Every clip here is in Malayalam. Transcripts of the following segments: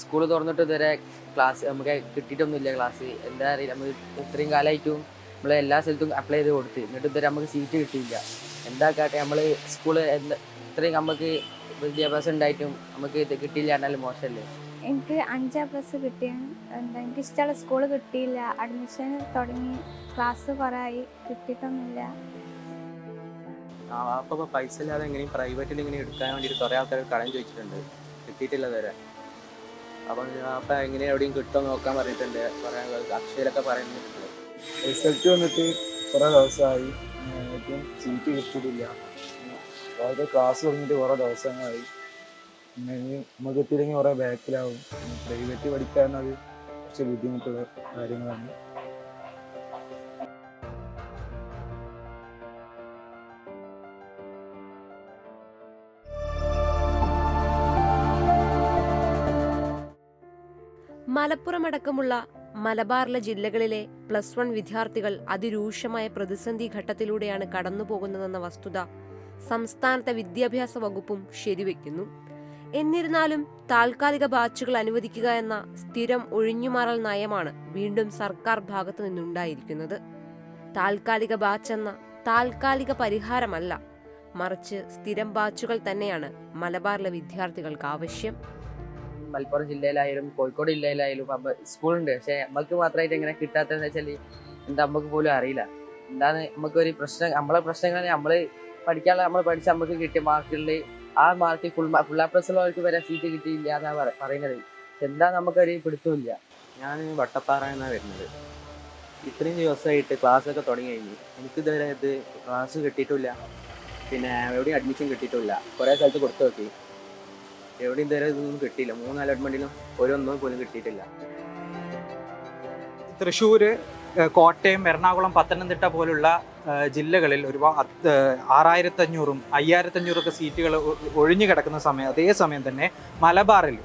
സ്കൂൾ തുറന്നിട്ട് ഇതുവരെ ക്ലാസ് നമുക്ക് കിട്ടിയിട്ടൊന്നുമില്ല ക്ലാസ് എന്താ അറിയില്ല നമ്മൾ ഇത്രയും കാലമായിട്ടും നമ്മൾ എല്ലാ സ്ഥലത്തും അപ്ലൈ ചെയ്ത് കൊടുത്ത്. എന്നിട്ട് ഇതുവരെ നമുക്ക് സീറ്റ് കിട്ടിയില്ല. എന്താ കാട്ടെ നമ്മൾ സ്കൂൾ ഇത്രയും നമുക്ക് വിദ്യാഭ്യാസം ഉണ്ടായിട്ടും നമുക്ക് ഇത് കിട്ടിയില്ല എന്നാലും മോശമല്ലേ? എനിക്ക് അഞ്ചാം ക്ലാസ് കിട്ടിയാണ് എന്താ എനിക്ക് ഇഷ്ടമുള്ള സ്കൂൾ കിട്ടിയില്ല. അഡ്മിഷൻ തുടങ്ങി ക്ലാസ് കുറേ ആയി കിട്ടിയിട്ടൊന്നുമില്ല. ആ അപ്പോൾ പൈസ ഇല്ലാതെ എങ്ങനെയും പ്രൈവറ്റിൽ ഇങ്ങനെ എടുക്കാൻ വേണ്ടിയിട്ട് കുറേ ആൾക്കാർ കടം ചോദിച്ചിട്ടുണ്ട്. കിട്ടിയിട്ടില്ല ഇതുവരെ. അപ്പം അപ്പം എങ്ങനെ എവിടെയും കിട്ടുമോ നോക്കാൻ പറഞ്ഞിട്ടുണ്ട്. പറയാൻ അക്ഷയിലൊക്കെ പറയുന്നുണ്ട്. റിസൾട്ട് വന്നിട്ട് കുറേ ദിവസമായി. ഏറ്റവും സീറ്റ് കിട്ടിയിട്ടില്ല. അതായത് ക്ലാസ് തുടങ്ങിയിട്ട് കുറേ ദിവസങ്ങളായി. നമുക്ക് എത്തിയില്ലെങ്കിൽ കുറേ ബാക്കിലാവും പ്രൈവറ്റ് പഠിക്കാൻ അത് കുറച്ച് ബുദ്ധിമുട്ടുള്ള കാര്യങ്ങളാണ്. മലപ്പുറമടക്കമുള്ള മലബാറിലെ ജില്ലകളിലെ പ്ലസ് വൺ വിദ്യാർത്ഥികൾ അതിരൂക്ഷമായ പ്രതിസന്ധി ഘട്ടത്തിലൂടെയാണ് കടന്നുപോകുന്നതെന്ന വസ്തുത സംസ്ഥാനത്തെ വിദ്യാഭ്യാസ വകുപ്പും ശരിവെക്കുന്നു. എന്നിരുന്നാലും താൽക്കാലിക ബാച്ചുകൾ അനുവദിക്കുക എന്ന സ്ഥിരം ഒഴിഞ്ഞുമാറൽ നയമാണ് വീണ്ടും സർക്കാർ ഭാഗത്തു നിന്നുണ്ടായിരിക്കുന്നത്. താൽക്കാലിക ബാച്ച് എന്ന താൽക്കാലിക പരിഹാരമല്ല മറിച്ച് സ്ഥിരം ബാച്ചുകൾ തന്നെയാണ് മലബാറിലെ വിദ്യാർത്ഥികൾക്ക് ആവശ്യം. മലപ്പുറം ജില്ലയിലായാലും കോഴിക്കോട് ജില്ലയിലായാലും സ്കൂളുണ്ട്. പക്ഷെ നമ്മൾക്ക് മാത്രമായിട്ട് എങ്ങനെ കിട്ടാത്തതെന്ന് വെച്ചാൽ എന്താ നമുക്ക് പോലും അറിയില്ല. എന്താണ് നമുക്കൊരു പ്രശ്നം നമ്മളെ പ്രശ്നങ്ങൾ നമ്മൾ പഠിക്കാനുള്ള നമ്മൾ പഠിച്ച നമുക്ക് കിട്ടിയ മാർക്കുകളിൽ ആ മാർക്ക് ഫുൾ ഫുൾ ആ പ്ലസ് ഉള്ളവർക്ക് വരെ സീറ്റ് കിട്ടിയില്ല എന്നാ പറ- പറയുന്നത്. എന്താ നമുക്കൊരു പിടുത്തമില്ല ഞാൻ വട്ടപ്പാറ എന്നാണ് വരുന്നത്. ഇത്രയും ദിവസമായിട്ട് ക്ലാസ്സൊക്കെ തുടങ്ങി കഴിഞ്ഞു എനിക്കിതുവരെ ഇത് ക്ലാസ് കിട്ടിയിട്ടില്ല. പിന്നെ എവിടെയും അഡ്മിഷൻ കിട്ടിയിട്ടില്ല. കുറേ സ്ഥലത്ത് കൊടുത്തു നോക്കി. എവിടെയും ഇതുവരെ ഇതൊന്നും കിട്ടിയില്ല. മൂന്ന് അലോട്ട്മെന്റിലും ഒരൊന്നും പോലും കിട്ടിയിട്ടില്ല. തൃശ്ശൂർ കോട്ടയം എറണാകുളം പത്തനംതിട്ട പോലുള്ള ജില്ലകളിൽ ഒരുപാട് ആറായിരത്തഞ്ഞൂറും അയ്യായിരത്തഞ്ഞൂറൊക്കെ സീറ്റുകൾ ഒഴിഞ്ഞു കിടക്കുന്ന സമയം അതേ സമയം തന്നെ മലബാറിൽ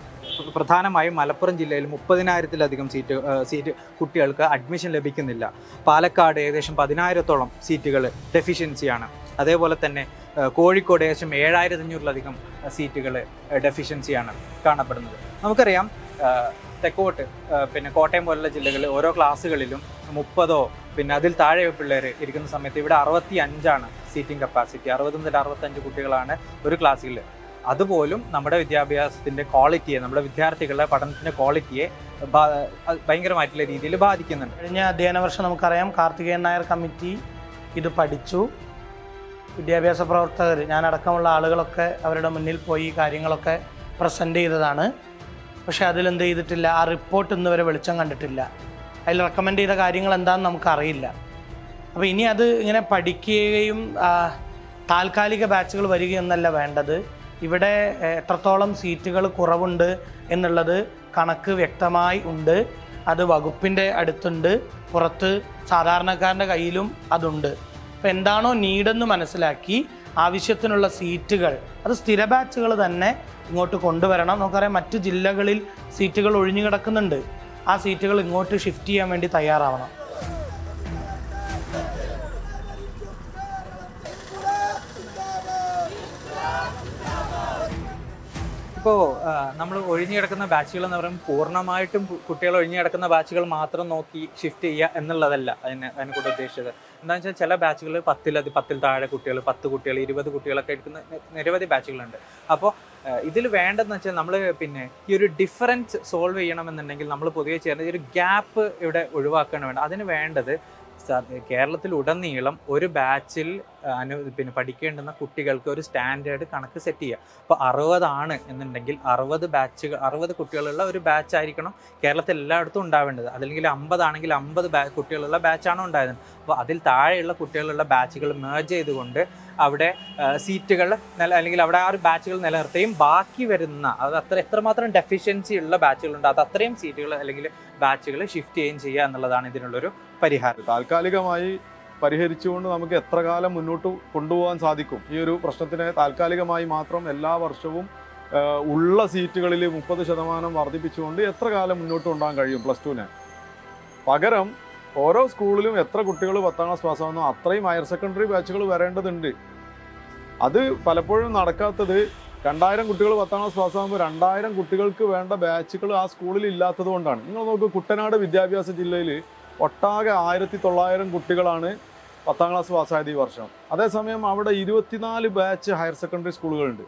പ്രധാനമായും മലപ്പുറം ജില്ലയിൽ മുപ്പതിനായിരത്തിലധികം സീറ്റ് സീറ്റ് കുട്ടികൾക്ക് അഡ്മിഷൻ ലഭിക്കുന്നില്ല. പാലക്കാട് ഏകദേശം പതിനായിരത്തോളം സീറ്റുകൾ ഡെഫിഷ്യൻസിയാണ്. അതേപോലെ തന്നെ കോഴിക്കോട് ഏകദേശം ഏഴായിരത്തി അഞ്ഞൂറിലധികം സീറ്റുകൾ ഡെഫിഷ്യൻസിയാണ് കാണപ്പെടുന്നത്. നമുക്കറിയാം തെക്കോട്ട് പിന്നെ കോട്ടയം പോലുള്ള ജില്ലകളിൽ ഓരോ ക്ലാസ്സുകളിലും മുപ്പതോ പിന്നെ അതിൽ താഴെ പിള്ളേർ ഇരിക്കുന്ന സമയത്ത് ഇവിടെ അറുപത്തി അഞ്ചാണ് സീറ്റിംഗ് കപ്പാസിറ്റി. അറുപത് മുതൽ അറുപത്തഞ്ച് കുട്ടികളാണ് ഒരു ക്ലാസ്സിൽ അതുപോലും നമ്മുടെ വിദ്യാഭ്യാസത്തിന്റെ ക്വാളിറ്റിയെ നമ്മുടെ വിദ്യാർത്ഥികളുടെ പഠനത്തിന്റെ ക്വാളിറ്റിയെ ഭയങ്കരമായിട്ടുള്ള രീതിയിൽ ബാധിക്കുന്നുണ്ട്. കഴിഞ്ഞ അധ്യയന വർഷം നമുക്കറിയാം കാർത്തികേയൻ നായർ കമ്മിറ്റി ഇത് പഠിച്ചു. വിദ്യാഭ്യാസ പ്രവർത്തകർ ഞാനടക്കമുള്ള ആളുകളൊക്കെ അവരുടെ മുന്നിൽ പോയി കാര്യങ്ങളൊക്കെ പ്രസന്റ് ചെയ്തതാണ്. പക്ഷേ അതിലെന്ത് ചെയ്തിട്ടില്ല? ആ റിപ്പോർട്ട് ഇന്ന് വരെ വെളിച്ചം കണ്ടിട്ടില്ല. അതിൽ റെക്കമെൻഡ് ചെയ്ത കാര്യങ്ങൾ എന്താണെന്ന് നമുക്കറിയില്ല. അപ്പോൾ ഇനി അത് ഇങ്ങനെ പഠിക്കുകയും താൽക്കാലിക ബാച്ചുകൾ വരികയെന്നല്ല വേണ്ടത്. ഇവിടെ എത്രത്തോളം സീറ്റുകൾ കുറവുണ്ട് എന്നുള്ളത് കണക്ക് വ്യക്തമായി ഉണ്ട്. അത് വകുപ്പിന്റെ അടുത്തുണ്ട്. പുറത്ത് സാധാരണക്കാരന്റെ കയ്യിലും അതുണ്ട്. അപ്പോൾ എന്താണോ നീഡെന്ന് മനസ്സിലാക്കി ആവശ്യത്തിനുള്ള സീറ്റുകൾ. അത് സ്ഥിര ബാച്ചുകൾ തന്നെ ഇങ്ങോട്ട് കൊണ്ടുവരണം. നമുക്കറിയാം മറ്റു ജില്ലകളിൽ സീറ്റുകൾ ഒഴിഞ്ഞു കിടക്കുന്നുണ്ട്. ആ സീറ്റുകൾ ഇങ്ങോട്ട് ഷിഫ്റ്റ് ചെയ്യാൻ വേണ്ടി തയ്യാറാവണം. ഇപ്പോൾ നമ്മൾ ഒഴിഞ്ഞു കിടക്കുന്ന ബാച്ചുകൾ എന്ന് പറയുമ്പോൾ പൂർണമായിട്ടും കുട്ടികൾ ഒഴിഞ്ഞു കിടക്കുന്ന ബാച്ചുകൾ മാത്രം നോക്കി ഷിഫ്റ്റ് ചെയ്യുക എന്നുള്ളതല്ല അതിന് അതിനെ കൂടെ ഉദ്ദേശിച്ചത്. എന്താണെന്ന് വെച്ചാൽ ചില ബാച്ചുകൾ പത്തിലധി പത്തിൽ താഴെ കുട്ടികൾ പത്ത് കുട്ടികൾ ഇരുപത് കുട്ടികളൊക്കെ എടുക്കുന്ന നിരവധി ബാച്ചുകളുണ്ട്. അപ്പോൾ ഇതിൽ വേണ്ടതെന്ന് വെച്ചാൽ നമ്മൾ പിന്നെ ഈ ഒരു ഡിഫറൻസ് സോൾവ് ചെയ്യണമെന്നുണ്ടെങ്കിൽ നമ്മൾ പൊതുവെ ചെയ്യുന്നത് ഈ ഒരു ഗ്യാപ്പ് ഇവിടെ ഒഴിവാക്കുകയാണ് വേണ്ടത്. അതിന് വേണ്ടത് കേരളത്തിൽ ഉടനീളം ഒരു ബാച്ചിൽ അനു പിന്നെ പഠിക്കേണ്ടുന്ന കുട്ടികൾക്ക് ഒരു സ്റ്റാൻഡേർഡ് കണക്ക് സെറ്റ് ചെയ്യുക. അപ്പോൾ അറുപതാണ് എന്നുണ്ടെങ്കിൽ അറുപത് ബാച്ചുകൾ അറുപത് കുട്ടികളുള്ള ഒരു ബാച്ച് ആയിരിക്കണം കേരളത്തിൽ എല്ലായിടത്തും ഉണ്ടാവേണ്ടത്. അതല്ലെങ്കിൽ അമ്പതാണെങ്കിൽ അമ്പത് ബാ കുട്ടികളുള്ള ബാച്ചാണ് ഉണ്ടായിരുന്നത്. അപ്പോൾ അതിൽ താഴെയുള്ള കുട്ടികളുള്ള ബാച്ചുകൾ മേർജ് ചെയ്തുകൊണ്ട് അവിടെ സീറ്റുകൾ നില അല്ലെങ്കിൽ അവിടെ ആ ഒരു ബാച്ചുകൾ നിലനിർത്തുകയും ബാക്കി വരുന്ന അത് അത്ര എത്രമാത്രം ഡെഫിഷ്യൻസി ഉള്ള ബാച്ചുകളുണ്ട് അത് അത്രയും സീറ്റുകൾ അല്ലെങ്കിൽ ബാച്ചുകൾ ഷിഫ്റ്റ് ചെയ്യുകയും ചെയ്യുക എന്നുള്ളതാണ് ഇതിനുള്ളൊരു പരിഹാരം. താൽക്കാലികമായി പരിഹരിച്ചുകൊണ്ട് നമുക്ക് എത്ര കാലം മുന്നോട്ട് കൊണ്ടുപോകാൻ സാധിക്കും? ഈ ഒരു പ്രശ്നത്തിനെ താൽക്കാലികമായി മാത്രം എല്ലാ വർഷവും ഉള്ള സീറ്റുകളിൽ മുപ്പത് ശതമാനം വർദ്ധിപ്പിച്ചുകൊണ്ട് എത്ര കാലം മുന്നോട്ട് കൊണ്ടുപോകാൻ കഴിയും പ്ലസ് ടുവിനെ? പകരം ഓരോ സ്കൂളിലും എത്ര കുട്ടികൾ പത്താം ക്ലാസ് പാസ്സാവുന്നോ അത്രയും ഹയർ സെക്കൻഡറി ബാച്ചുകൾ വരേണ്ടതുണ്ട്. അത് പലപ്പോഴും നടക്കാത്തത് രണ്ടായിരം കുട്ടികൾ പത്താം ക്ലാസ് പാസ്സാകുമ്പോൾ രണ്ടായിരം കുട്ടികൾക്ക് വേണ്ട ബാച്ചുകൾ ആ സ്കൂളിൽ ഇല്ലാത്തത് കൊണ്ടാണ്. നിങ്ങൾ നോക്ക് കുട്ടനാട് വിദ്യാഭ്യാസ ജില്ലയിൽ ഒട്ടാകെ ആയിരത്തി തൊള്ളായിരം കുട്ടികളാണ് പത്താം ക്ലാസ് പാസ്സായത് ഈ വർഷം. അതേസമയം അവിടെ ഇരുപത്തിനാല് ബാച്ച് ഹയർ സെക്കൻഡറി സ്കൂളുകളുണ്ട്.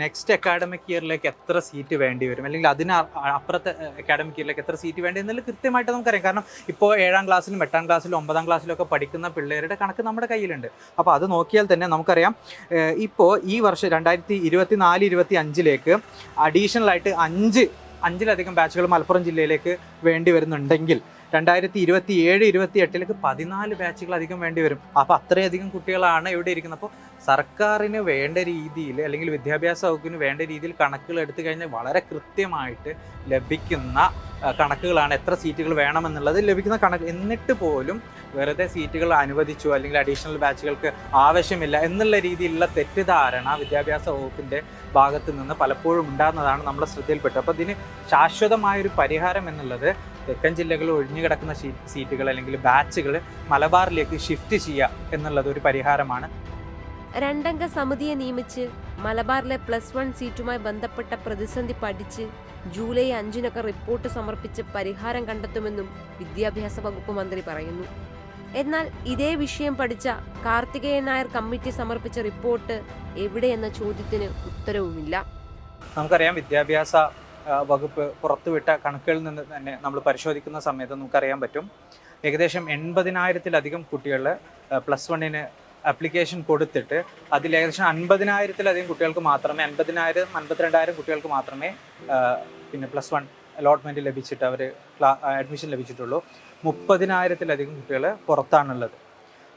നെക്സ്റ്റ് അക്കാഡമിക് ഇയറിലേക്ക് എത്ര സീറ്റ് വേണ്ടി വരും അല്ലെങ്കിൽ അതിന് അപ്പുറത്തെ അക്കാഡമിക് ഇയറിലേക്ക് എത്ര സീറ്റ് വേണ്ടി എന്നുള്ളത് കൃത്യമായിട്ട് നമുക്കറിയാം. കാരണം ഇപ്പോൾ ഏഴാം ക്ലാസ്സിലും എട്ടാം ക്ലാസ്സിലും ഒമ്പതാം ക്ലാസ്സിലും ഒക്കെ പഠിക്കുന്ന പിള്ളേരുടെ കണക്ക് നമ്മുടെ കയ്യിലുണ്ട്. അപ്പോൾ അത് നോക്കിയാൽ തന്നെ നമുക്കറിയാം ഇപ്പോൾ ഈ വർഷം രണ്ടായിരത്തി ഇരുപത്തി നാല് ഇരുപത്തി അഞ്ചിലേക്ക് അഡീഷണലായിട്ട് അഞ്ച് അഞ്ചിലധികം ബാച്ചുകൾ മലപ്പുറം ജില്ലയിലേക്ക് വേണ്ടി വരുന്നുണ്ടെങ്കിൽ രണ്ടായിരത്തി ഇരുപത്തി ഏഴ് ഇരുപത്തി എട്ടിലേക്ക് പതിനാല് ബാച്ചുകൾ അധികം വേണ്ടി വരും. അപ്പോൾ അത്രയധികം കുട്ടികളാണ് ഇവിടെ ഇരിക്കുന്നത്. അപ്പോൾ സർക്കാരിന് വേണ്ട രീതിയിൽ അല്ലെങ്കിൽ വിദ്യാഭ്യാസ വകുപ്പിന് വേണ്ട രീതിയിൽ കണക്കുകൾ എടുത്തു കഴിഞ്ഞാൽ വളരെ കൃത്യമായിട്ട് ലഭിക്കുന്ന കണക്കുകളാണ് എത്ര സീറ്റുകൾ വേണമെന്നുള്ളത് ലഭിക്കുന്ന കണക്ക്. എന്നിട്ട് പോലും വെറുതെ സീറ്റുകൾ അനുവദിച്ചു അല്ലെങ്കിൽ അഡീഷണൽ ബാച്ചുകൾക്ക് ആവശ്യമില്ല എന്നുള്ള രീതിയിലുള്ള തെറ്റിദ്ധാരണ വിദ്യാഭ്യാസ വകുപ്പിന്റെ ഭാഗത്ത് നിന്ന് പലപ്പോഴും ഉണ്ടാകുന്നതാണ് നമ്മുടെ ശ്രദ്ധയിൽപ്പെട്ടത്. അപ്പോൾ ഇതിന് ശാശ്വതമായൊരു പരിഹാരം എന്നുള്ളത് തെക്കൻ ജില്ലകളിൽ ഒഴിഞ്ഞു കിടക്കുന്ന സീറ്റുകൾ അല്ലെങ്കിൽ ബാച്ചുകൾ മലബാറിലേക്ക് ഷിഫ്റ്റ് ചെയ്യുക എന്നുള്ളത് ഒരു പരിഹാരമാണ്. രണ്ടംഗ സമിതിയെ നിയമിച്ച് മലബാറിലെ പ്ലസ് വൺ സീറ്റുമായി ബന്ധപ്പെട്ട പ്രതിസന്ധി പഠിച്ച് ജൂലൈ അഞ്ചിനൊക്കെ റിപ്പോർട്ട് സമർപ്പിച്ച് പരിഹാരം കണ്ടെത്തുമെന്നും വിദ്യാഭ്യാസ വകുപ്പ് മന്ത്രി പറയുന്നു. എന്നാൽ ഇതേ വിഷയം പഠിച്ച കാർത്തികേയൻ നായർ കമ്മിറ്റി സമർപ്പിച്ച റിപ്പോർട്ട് എവിടെയെന്ന ചോദ്യത്തിന് ഉത്തരവുമില്ല. നമുക്കറിയാം വിദ്യാഭ്യാസ വകുപ്പ് പുറത്തുവിട്ട കണക്കുകളിൽ നിന്ന് തന്നെ നമ്മൾ പരിശോധിക്കുന്ന സമയത്ത് നമുക്കറിയാൻ പറ്റും. ഏകദേശം എൺപതിനായിരത്തിലധികം കുട്ടികൾ പ്ലസ് വണ്ണിന് അപ്ലിക്കേഷൻ കൊടുത്തിട്ട് അതിൽ ഏകദേശം അൻപതിനായിരത്തിലധികം കുട്ടികൾക്ക് മാത്രമേ അൻപതിനായിരം അൻപത്തിരണ്ടായിരം കുട്ടികൾക്ക് മാത്രമേ പിന്നെ പ്ലസ് വൺ അലോട്ട്മെന്റ് ലഭിച്ചിട്ട് അവർ അഡ്മിഷൻ ലഭിച്ചിട്ടുള്ളൂ. മുപ്പതിനായിരത്തിലധികം കുട്ടികൾ പുറത്താണുള്ളത്.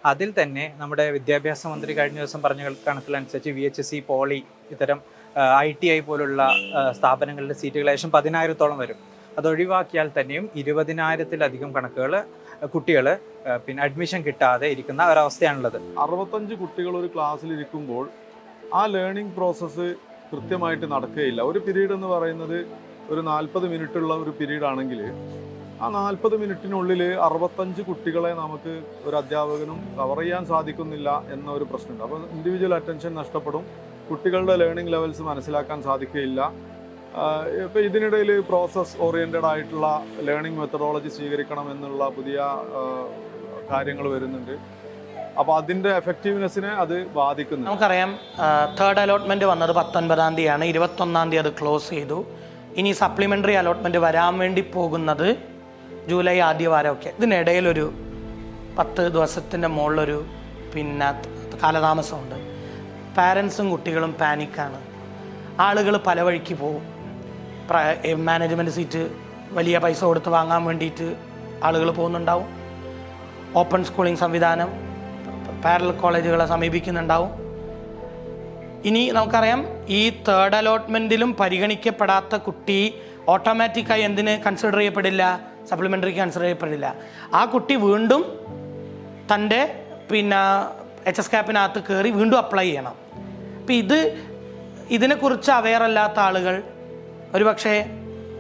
അതിൽ തന്നെ നമ്മുടെ വിദ്യാഭ്യാസ മന്ത്രി കഴിഞ്ഞ ദിവസം പറഞ്ഞ കണക്കിലനുസരിച്ച് V H S C poly ഇത്തരം ഐ ടി ഐ പോലുള്ള സ്ഥാപനങ്ങളുടെ സീറ്റുകൾ ഏകദേശം പതിനായിരത്തോളം വരും. അതൊഴിവാക്കിയാൽ തന്നെയും ഇരുപതിനായിരത്തിലധികം കണക്കുകൾ കുട്ടികൾ പിന്നെ അഡ്മിഷൻ കിട്ടാതെ ഇരിക്കുന്ന ഒരവസ്ഥയാണുള്ളത്. അറുപത്തഞ്ച് കുട്ടികൾ ഒരു ക്ലാസ്സിൽ ഇരിക്കുമ്പോൾ ആ ലേണിംഗ് പ്രോസസ്സ് കൃത്യമായിട്ട് നടക്കുകയില്ല. ഒരു പീരീഡ് എന്ന് പറയുന്നത് ഒരു നാൽപ്പത് ഉള്ള ഒരു പീരീഡ് ആണെങ്കിൽ ആ നാൽപ്പത് മിനിറ്റിനുള്ളിൽ അറുപത്തഞ്ച് കുട്ടികളെ നമുക്ക് ഒരു അധ്യാപകനും കവർ ചെയ്യാൻ സാധിക്കുന്നില്ല എന്ന ഒരു പ്രശ്നമുണ്ട്. അപ്പോൾ ഇൻഡിവിജ്വൽ അറ്റൻഷൻ നഷ്ടപ്പെടും. കുട്ടികളുടെ ലേണിംഗ് ലെവൽസ് മനസ്സിലാക്കാൻ സാധിക്കുകയില്ല. ഇപ്പോൾ ഇതിനിടയിൽ പ്രോസസ് ഓറിയന്റഡ് ആയിട്ടുള്ള ലേണിംഗ് മെത്തഡോളജി സ്വീകരിക്കണം എന്നുള്ള പുതിയ കാര്യങ്ങൾ വരുന്നുണ്ട്. അപ്പോൾ അതിന്റെ എഫക്റ്റീവ്നെസ്സിനെ അത് ബാധിക്കുന്നു. നമുക്കറിയാം തേർഡ് അലോട്ട്മെന്റ് വന്നത് പത്തൊൻപതാം തീയതിയാണ്. ഇരുപത്തൊന്നാം തീയതി അത് ക്ലോസ് ചെയ്തു. ഇനി സപ്ലിമെന്ററി അലോട്ട്മെന്റ് വരാൻ വേണ്ടി പോകുന്നത് ജൂലൈ ആദ്യവാരമൊക്കെ. ഇതിനിടയിലൊരു പത്ത് ദിവസത്തിന്റെ മുകളിലൊരു പിന്നെ കാലതാമസമുണ്ട്. പാരൻസും കുട്ടികളും പാനിക്കാണ് ആളുകൾ പല വഴിക്ക് പോകും. മാനേജ്മെന്റ് സീറ്റ് വലിയ പൈസ കൊടുത്ത് വാങ്ങാൻ വേണ്ടിയിട്ട് ആളുകൾ പോകുന്നുണ്ടാവും. ഓപ്പൺ സ്കൂളിംഗ് സംവിധാനം പാരൽ കോളേജുകളെ സമീപിക്കുന്നുണ്ടാവും. ഇനി നമുക്കറിയാം ഈ തേർഡ് അലോട്ട്മെന്റിലും പരിഗണിക്കപ്പെടാത്ത കുട്ടി ഓട്ടോമാറ്റിക്കായി എന്തിന് കൺസിഡർ ചെയ്യപ്പെടില്ല? സപ്ലിമെന്ററിക്ക് കൺസിഡർ ചെയ്യപ്പെടില്ല. ആ കുട്ടി വീണ്ടും തന്റെ പിന്നെ എച്ച് എസ് ക്യാപ്പിനകത്ത് കയറി വീണ്ടും അപ്ലൈ ചെയ്യണം. അപ്പം ഇത് ഇതിനെക്കുറിച്ച് അവെയർ അല്ലാത്ത ആളുകൾ ഒരുപക്ഷെ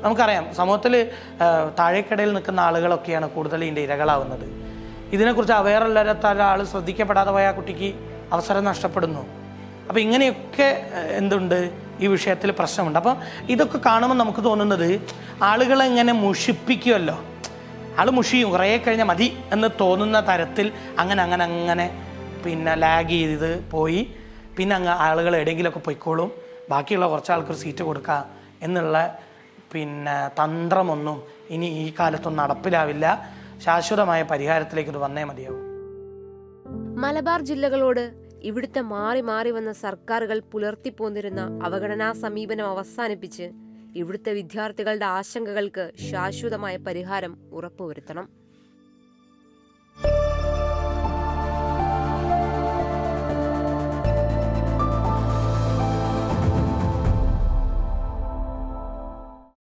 നമുക്കറിയാം സമൂഹത്തിൽ താഴേക്കിടയിൽ നിൽക്കുന്ന ആളുകളൊക്കെയാണ് കൂടുതൽ ഇതിന്റെ ഇരകളാവുന്നത്. ഇതിനെക്കുറിച്ച് അവെയർ അല്ലാത്ത ഒരാൾ ശ്രദ്ധിക്കപ്പെടാതെ പോയ ആ കുട്ടിക്ക് അവസരം നഷ്ടപ്പെടുന്നു. അപ്പോൾ ഇങ്ങനെയൊക്കെ എന്തുണ്ട്? ഈ വിഷയത്തിൽ പ്രശ്നമുണ്ട്. അപ്പം ഇതൊക്കെ കാണുമ്പോൾ നമുക്ക് തോന്നുന്നത് ആളുകളെ ഇങ്ങനെ മുഷിപ്പിക്കുമല്ലോ ആൾ മുഷിയും കുറേ കഴിഞ്ഞാൽ മതി എന്ന് തോന്നുന്ന തരത്തിൽ അങ്ങനെ അങ്ങനെ അങ്ങനെ പിന്നെ ലാഗ് ചെയ്ത് പോയി. പിന്നെ അങ്ങ് ആളുകൾ എവിടെയെങ്കിലുമൊക്കെ പൊയ്ക്കോളും. ബാക്കിയുള്ള കുറച്ച് ആൾക്കൊരു സീറ്റ് കൊടുക്കുക എന്നുള്ള പിന്നെ തന്ത്രമൊന്നും ഇനി ഈ കാലത്തൊന്നും നടപ്പിലാവില്ല. ശാശ്വതമായ പരിഹാരത്തിലേക്ക് ഇത് വന്നേ മതിയാവും. മലബാർ ജില്ലകളോട് ഇവിടുത്തെ മാറി മാറി വന്ന സർക്കാരുകൾ പുലർത്തിപ്പോന്നിരുന്ന അവഗണനാ സമീപനം അവസാനിപ്പിച്ച് ഇവിടുത്തെ വിദ്യാർത്ഥികളുടെ ആശങ്കകൾക്ക് ശാശ്വതമായ പരിഹാരം ഉറപ്പുവരുത്തണം.